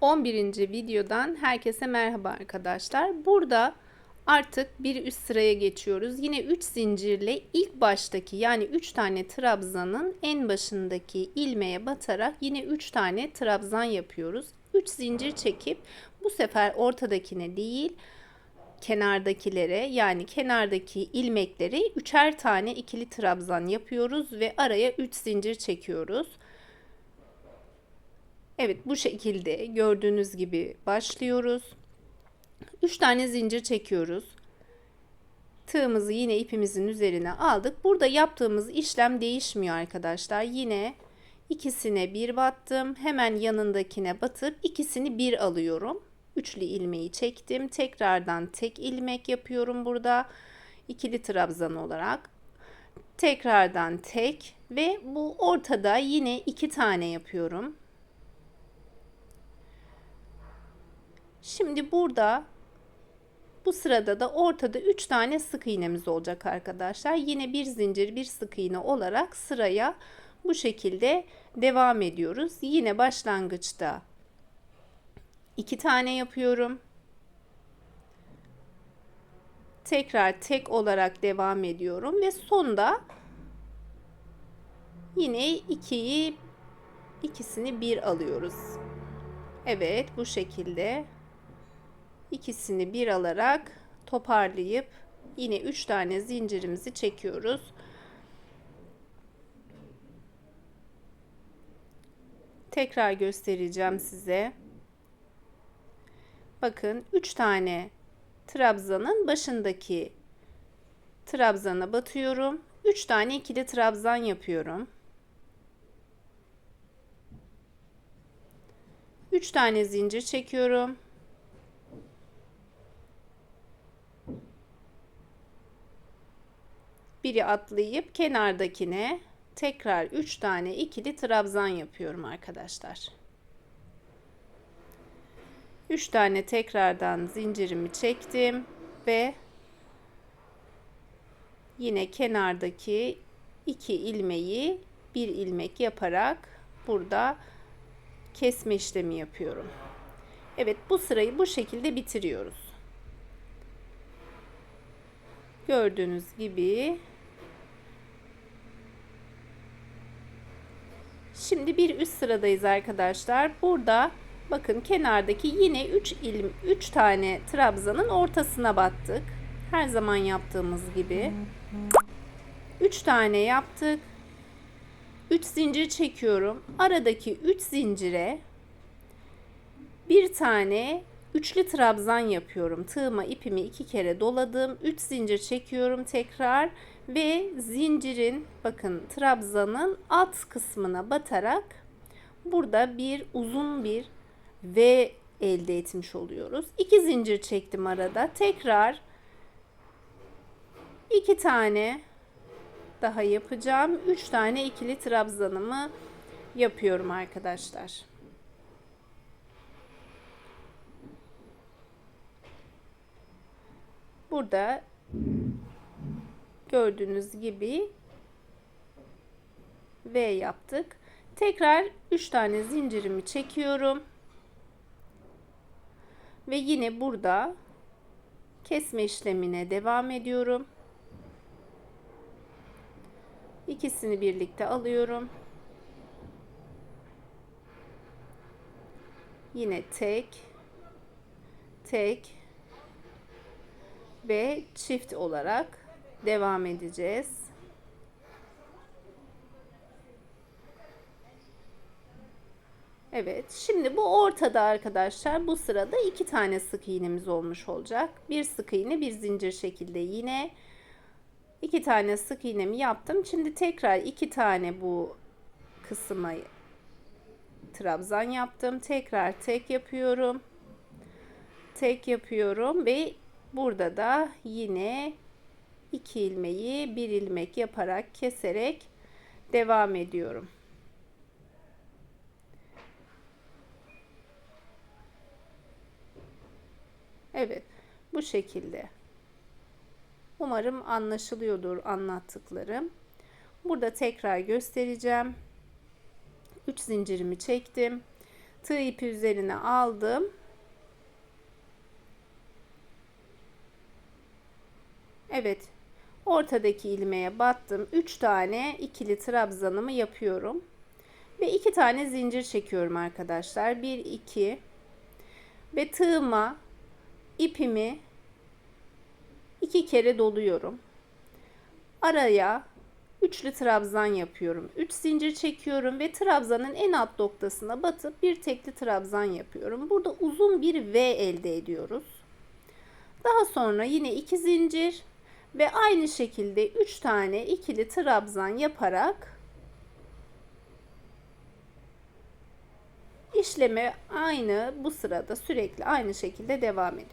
11. videodan herkese merhaba arkadaşlar. Burada artık bir üst sıraya geçiyoruz. Yine 3 zincirle ilk baştaki yani 3 tane trabzanın en başındaki ilmeğe batarak yine 3 tane trabzan yapıyoruz. 3 zincir çekip bu sefer ortadakine değil kenardakilere yani kenardaki ilmekleri üçer tane ikili trabzan yapıyoruz ve araya 3 zincir çekiyoruz. Evet bu şekilde gördüğünüz gibi başlıyoruz. 3 tane zincir çekiyoruz. Tığımızı yine ipimizin üzerine aldık. Burada yaptığımız işlem değişmiyor arkadaşlar. Yine ikisine bir battım. Hemen yanındakine batıp ikisini bir alıyorum. Üçlü ilmeği çektim. Tekrardan tek ilmek yapıyorum burada. İkili trabzan olarak. Tekrardan tek ve bu ortada yine iki tane yapıyorum. Şimdi burada bu sırada da ortada 3 tane sık iğnemiz olacak arkadaşlar. Yine bir zincir bir sık iğne olarak sıraya bu şekilde devam ediyoruz. Yine başlangıçta 2 tane yapıyorum. Tekrar tek olarak devam ediyorum ve sonda yine 2'yi ikisini bir alıyoruz. Evet bu şekilde ikisini bir alarak toparlayıp yine 3 tane zincirimizi çekiyoruz. Tekrar göstereceğim size. Bakın 3 tane trabzanın başındaki trabzana batıyorum. 3 tane ikili trabzan yapıyorum. 3 tane zincir çekiyorum. Biri atlayıp kenardakine tekrar 3 tane ikili trabzan yapıyorum arkadaşlar. 3 tane tekrardan zincirimi çektim ve yine kenardaki 2 ilmeği bir ilmek yaparak burada kesme işlemi yapıyorum. Evet bu sırayı bu şekilde bitiriyoruz. Gördüğünüz gibi Şimdi bir üst sıradayız arkadaşlar. Burada bakın kenardaki yine 3 ilim 3 tane trabzanın ortasına battık. Her zaman yaptığımız gibi. 3 tane yaptık. 3 zincir çekiyorum. Aradaki 3 zincire bir tane üçlü trabzan yapıyorum. Tığıma ipimi iki kere doladım. 3 zincir çekiyorum tekrar ve zincirin bakın trabzanın alt kısmına batarak burada bir uzun bir V elde etmiş oluyoruz. 2 zincir çektim arada. Tekrar iki tane daha yapacağım. 3 tane ikili trabzanımı yapıyorum arkadaşlar. Burada gördüğünüz gibi V yaptık. Tekrar 3 tane zincirimi çekiyorum. Ve yine burada kesme işlemine devam ediyorum. İkisini birlikte alıyorum. Yine tek tek ve çift olarak devam edeceğiz. Evet, şimdi bu ortada arkadaşlar. Bu sırada iki tane sık iğnemiz olmuş olacak. Bir sık iğne, bir zincir şekilde yine iki tane sık iğnemi yaptım. Şimdi tekrar iki tane bu kısma trabzan yaptım. Tekrar tek yapıyorum. Tek yapıyorum ve burada da yine 2 ilmeği bir ilmek yaparak keserek devam ediyorum. Evet bu şekilde. Umarım anlaşılıyordur anlattıklarım. Burada tekrar göstereceğim. 3 zincirimi çektim. Tığ ipi üzerine aldım. Evet. Ortadaki ilmeğe battım. 3 tane ikili trabzanımı yapıyorum. Ve 2 tane zincir çekiyorum arkadaşlar. 1 2 ve tığıma ipimi iki kere doluyorum. Araya üçlü trabzan yapıyorum. 3 zincir çekiyorum ve trabzanın en alt noktasına batıp bir tekli trabzan yapıyorum. Burada uzun bir V elde ediyoruz. Daha sonra yine 2 zincir ve aynı şekilde 3 tane ikili trabzan yaparak işleme aynı bu sırada sürekli aynı şekilde devam ediyor.